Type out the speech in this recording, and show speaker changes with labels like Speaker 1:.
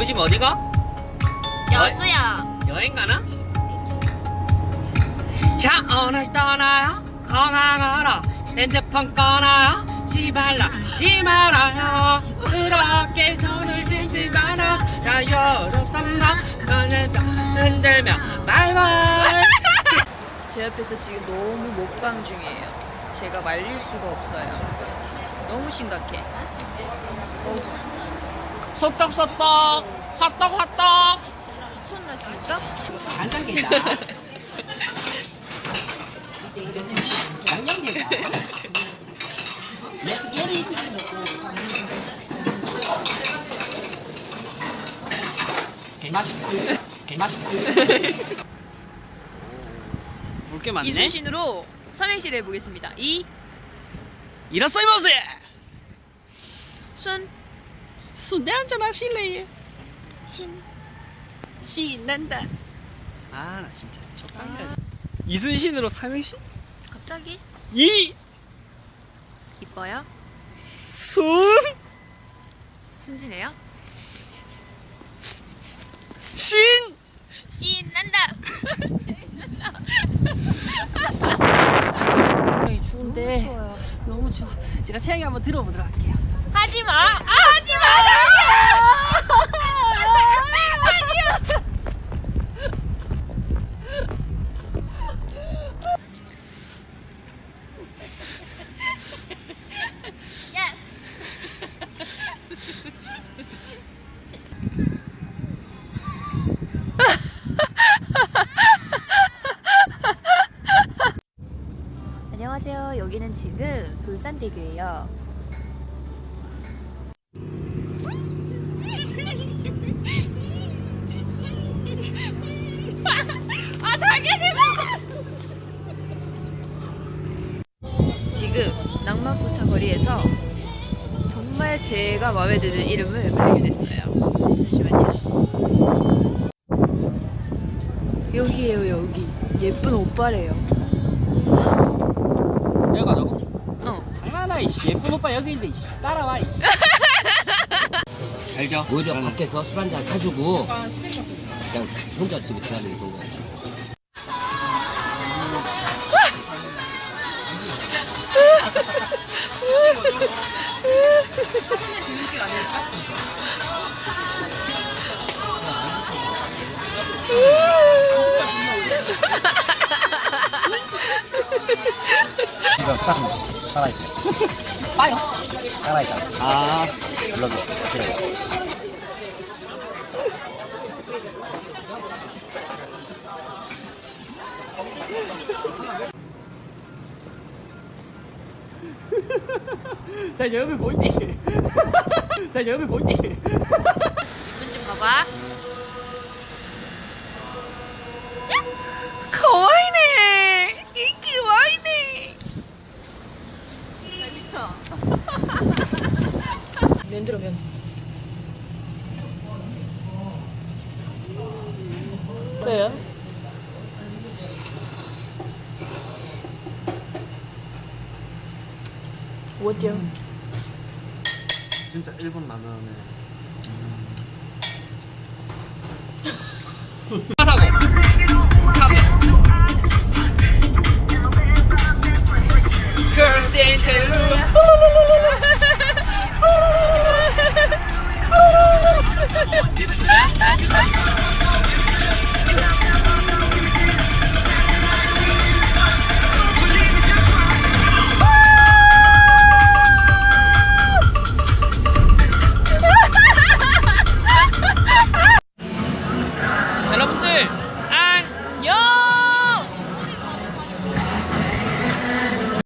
Speaker 1: 우리 집 어디가?
Speaker 2: 여수야.
Speaker 1: 여행 가나? 자 오늘 떠나요 건강하러 핸드폰 꺼놔요 지발라 지 말아요 그렇게 손을 들지 마라 자 여름 썸나 꺼내서 흔들며 말말
Speaker 2: 제 옆에서 지금 너무 먹방 중이에요. 제가 말릴 수가 없어요. 너무 심각해.
Speaker 1: 소떡 소떡 화떡 화떡.
Speaker 2: 미쳤나 진짜?
Speaker 3: Let's get it 개맛이 개맛이
Speaker 1: 물게 많네.
Speaker 2: 이순신으로 삼행시를 해보겠습니다. 이,
Speaker 1: 이랬어 이모세
Speaker 2: 순,
Speaker 1: 순대 한잔 하실래요?
Speaker 2: 신.
Speaker 1: 신난다 아 나 진짜 적당히 해야지 이순신으로 삼행시?
Speaker 2: 갑자기?
Speaker 1: 이
Speaker 2: 이뻐요?
Speaker 1: 순
Speaker 2: 순진해요?
Speaker 1: 신
Speaker 2: 신난다.
Speaker 3: 추운데. 너무 추워 제가 체형이 한번 들어보도록 할게요
Speaker 2: 하지 마. 아. 안녕하세요. 여기는 지금 돌산대교예요. 2차 거리에서 정말 제가 마음에 드는 이름을 발견했어요. 잠시만요. 여기에요, 여기. 예쁜 오빠래요.
Speaker 1: 내가 너
Speaker 2: 어.
Speaker 1: 장난아 이씨 예쁜 오빠 여기 있는데 이씨 따라와 이씨 알죠?
Speaker 3: 오히려 밖에서 술 한잔 사주고 그냥 혼자 집에 가는 게 좋은 거 같아 이거 딱 살아있어 빠요 살아있다
Speaker 1: 아
Speaker 3: 눌러줘 그래
Speaker 1: 자 여기 보이니? 자 여기 보이니?
Speaker 2: 눈좀 봐봐.
Speaker 1: 가와이네 인기 와이네
Speaker 2: 면 들어 면. 뭐죠?
Speaker 1: 진짜 일본 라면에. 여러분들